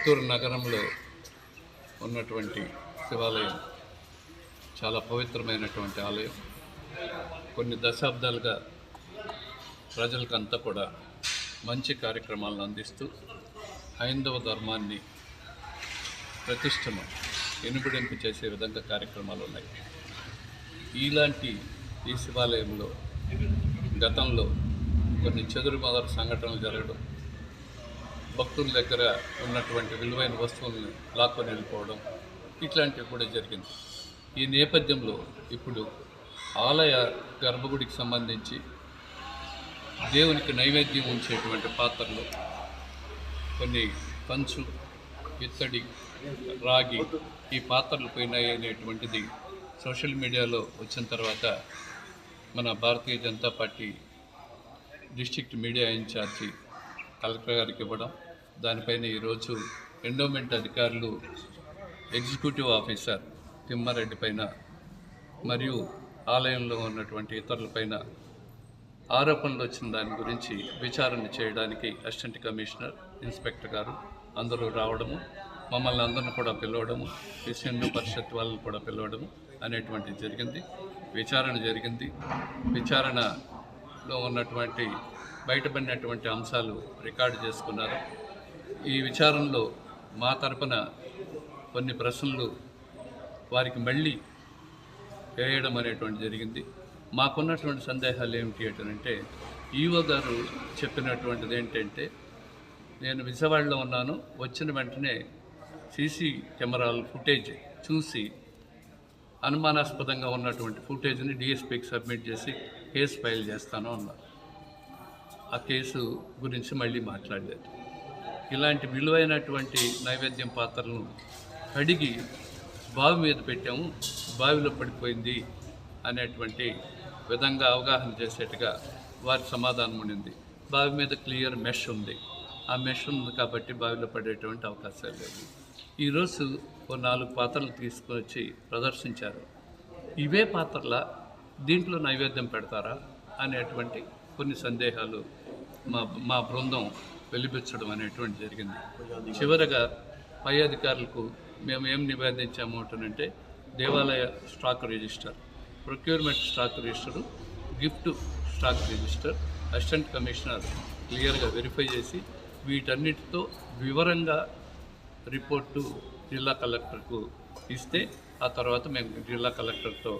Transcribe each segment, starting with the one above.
చిత్తూరు నగరంలో ఉన్నటువంటి శివాలయం చాలా పవిత్రమైనటువంటి ఆలయం. కొన్ని దశాబ్దాలుగా ప్రజలకంతా కూడా మంచి కార్యక్రమాలను అందిస్తూ హైందవ ధర్మాన్ని ప్రతిష్టను ఎనుబడింపు చేసే విధంగా కార్యక్రమాలు ఉన్నాయి. ఇలాంటి ఈ శివాలయంలో గతంలో కొన్ని చెదురుమదర సంఘటనలు జరగడం భక్తుల దగ్గర ఉన్నటువంటి విలువైన వస్తువులను లాక్కొని వెళ్ళిపోవడం ఇట్లాంటివి కూడా జరిగింది. ఈ నేపథ్యంలో ఇప్పుడు ఆలయ గర్భగుడికి సంబంధించి దేవునికి నైవేద్యం ఉంచేటువంటి పాత్రలు కొన్ని కంచు ఇత్తడి రాగి ఈ పాత్రలు పోయినాయి అనేటువంటిది సోషల్ మీడియాలో వచ్చిన తర్వాత మన Bharatiya Janata party district media in charge collector గారికి ఇవ్వడం దానిపైన ఈరోజు ఎండోమెంట్ అధికారులు ఎగ్జిక్యూటివ్ ఆఫీసర్ తిమ్మారెడ్డి పైన మరియు ఆలయంలో ఉన్నటువంటి ఇతరులపైన ఆరోపణలు వచ్చిన దాని గురించి విచారణ చేయడానికి అసిస్టెంట్ కమిషనర్ ఇన్స్పెక్టర్ గారు అందరూ రావడము మమ్మల్ని అందరిని కూడా పిలవడము క్రిస్టియన్ పరిషత్ వాళ్ళని కూడా పిలవడము అనేటువంటిది జరిగింది. విచారణ జరిగింది. విచారణలో ఉన్నటువంటి బయటపడినటువంటి అంశాలు రికార్డు చేసుకున్నారు. ఈ విచారంలో మా తరపున కొన్ని ప్రశ్నలు వారికి మళ్ళీ వేయడం అనేటువంటి జరిగింది. మాకున్నటువంటి సందేహాలు ఏమిటి అంటే ఈవో గారు చెప్పినటువంటిది ఏంటంటే నేను విజయవాడలో ఉన్నాను వచ్చిన వెంటనే సీసీ కెమెరాల ఫుటేజ్ చూసి అనుమానాస్పదంగా ఉన్నటువంటి ఫుటేజ్ని డిఎస్పీకి సబ్మిట్ చేసి కేసు ఫైల్ చేస్తాను అన్నారు. ఆ కేసు గురించి మళ్ళీ మాట్లాడలేదు. ఇలాంటి విలువైనటువంటి నైవేద్యం పాత్రలను కడిగి బావి మీద పెట్టాము. బావిలో పడిపోయింది అనేటువంటి విధంగా అవగాహన చేసేట్టుగా వారి సమాధానం ఉండింది. బావి మీద క్లియర్ మెష్ ఉంది. ఆ మెష్ ఉంది కాబట్టి బావిలో పడేటువంటి అవకాశాలు లేవు. ఈరోజు ఓ నాలుగు పాత్రలు తీసుకొచ్చి ప్రదర్శించారు. ఇవే పాత్రల దీంట్లో నైవేద్యం పెడతారా అనేటువంటి కొన్ని సందేహాలు మా మా బృందం వెలిపించడం అనేటువంటి జరిగింది. చివరగా పై అధికారులకు మేము ఏం నివేదించాము అంటేనంటే దేవాలయ stock register procurement stock register gift stock register assistant commissioner క్లియర్గా వెరిఫై చేసి వీటన్నిటితో వివరంగా రిపోర్టు జిల్లా కలెక్టర్కు ఇస్తే ఆ తర్వాత మేము జిల్లా కలెక్టర్తో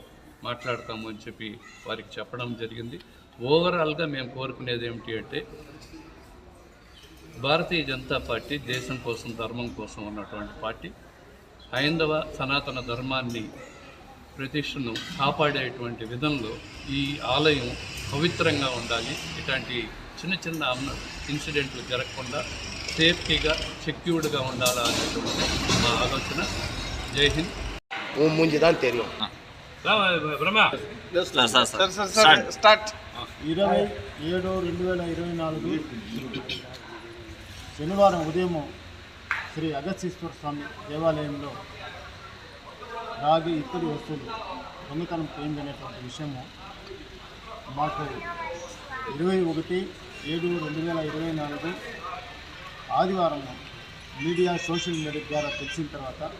మాట్లాడతాము అని చెప్పి వారికి చెప్పడం జరిగింది. ఓవరాల్గా మేము కోరుకునేది ఏమిటి అంటే భారతీయ జనతా పార్టీ దేశం కోసం ధర్మం కోసం ఉన్నటువంటి పార్టీ. హైందవ సనాతన ధర్మాన్ని ప్రతిష్టను కాపాడేటువంటి విధంలో ఈ ఆలయం పవిత్రంగా ఉండాలి. ఇలాంటి చిన్న చిన్న ఇన్సిడెంట్లు జరగకుండా సేఫ్టీగా సెక్యూర్డ్గా ఉండాలా అనేటువంటి మా ఆలోచన. జై హింద్. ముంజిదాని ఇరవై ఏడు రెండు వేల ఇరవై నాలుగు. శనివారం ఉదయం శ్రీ అగస్తీశ్వర స్వామి దేవాలయంలో రాగి ఇత్తడి వస్తువులు దొంగతనం పోయిందనేటువంటి విషయము మాకు ఇరవై ఒకటి ఏడు రెండు వేల ఇరవై నాలుగు ఆదివారం మీడియా సోషల్ మీడియా ద్వారా తెలిసిన తర్వాత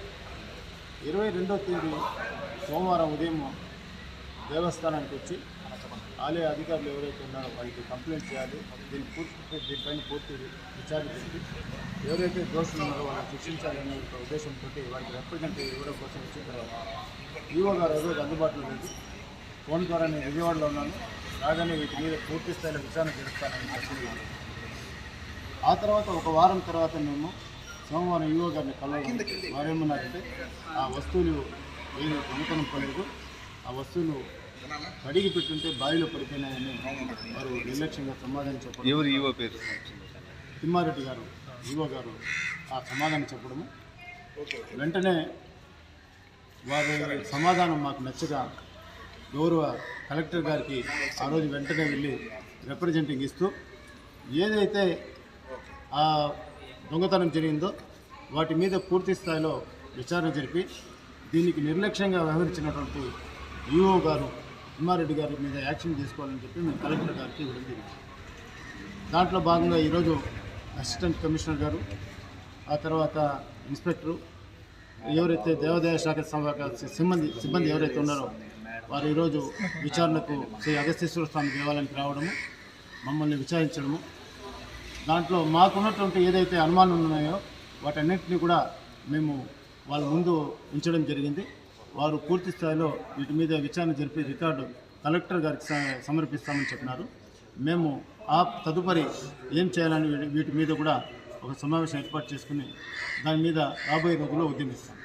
ఇరవై రెండో తేదీ సోమవారం ఉదయం దేవస్థానానికి వచ్చి ఆలయ అధికారులు ఎవరైతే ఉన్నారో వారికి కంప్లైంట్ చేయాలి. దీన్ని పూర్తి దీనిపైన పూర్తి విచారణ ఎవరైతే దోషులు ఉన్నారో వాళ్ళని శిక్షించాలనే ఒక ఉద్దేశంతో వారికి రిప్రజెంటేటివ్ ఇవ్వడం కోసం వచ్చిన తర్వాత ఈవో గారు రోజు అందుబాటులో లేదు ఫోన్ ద్వారా నేను విజయవాడలో ఉన్నాను. రాగానే వీటి మీద పూర్తి స్థాయిలో విచారణ జరుపుతానని చెప్పి ఆ తర్వాత ఒక వారం తర్వాత మేము సోమవారం ఈవో గారిని కలవాలి వారేమన్నారంటే ఆ వస్తువులు ఏమి దొంగతనం పోలేదు. ఆ వస్తువులు కడిగి పెట్టుంటే బావిలో పడిపోయినాయని వారు నిర్లక్ష్యంగా సమాధానం చెప్పడం. ఎవరు ఈవో పేరు? తిమ్మారెడ్డి గారు ఈవో గారు ఆ సమాధానం చెప్పడము. వెంటనే వారి సమాధానం మాకు నచ్చగా గౌరవ కలెక్టర్ గారికి ఆ రోజు వెంటనే వెళ్ళి రిప్రజెంటింగ్ ఇస్తూ ఏదైతే ఆ దొంగతనం జరిగిందో వాటి మీద పూర్తి స్థాయిలో విచారణ జరిపి దీనికి నిర్లక్ష్యంగా వ్యవహరించినటువంటి ఈఓ గారు తిమ్మారెడ్డి గారి మీద యాక్షన్ తీసుకోవాలని చెప్పి మేము కలెక్టర్ గారికి ఇవ్వడం జరిగింది దాంట్లో భాగంగా ఈరోజు అసిస్టెంట్ కమిషనర్ గారు ఆ తర్వాత ఇన్స్పెక్టరు ఎవరైతే దేవాదాయ శాఖ సిబ్బంది సిబ్బంది ఎవరైతే ఉన్నారో వారు ఈరోజు విచారణకు శ్రీ అగస్తేశ్వర స్వామి దేవాలయానికి రావడము మమ్మల్ని విచారించడము. దాంట్లో మాకున్నటువంటి ఏదైతే అనుమానాలు ఉన్నాయో వాటన్నింటినీ కూడా మేము వాళ్ళ ముందు ఉంచడం జరిగింది. వారు పూర్తి స్థాయిలో వీటి మీద విచారణ జరిపి రికార్డు కలెక్టర్ గారికి సమర్పిస్తామని చెప్పినారు. మేము ఆ తదుపరి ఏం చేయాలని వీటి- వీటి మీద కూడా ఒక సమావేశం ఏర్పాటు చేసుకుని దాని మీద రాబోయే రోజుల్లో ఉద్యమిస్తాం.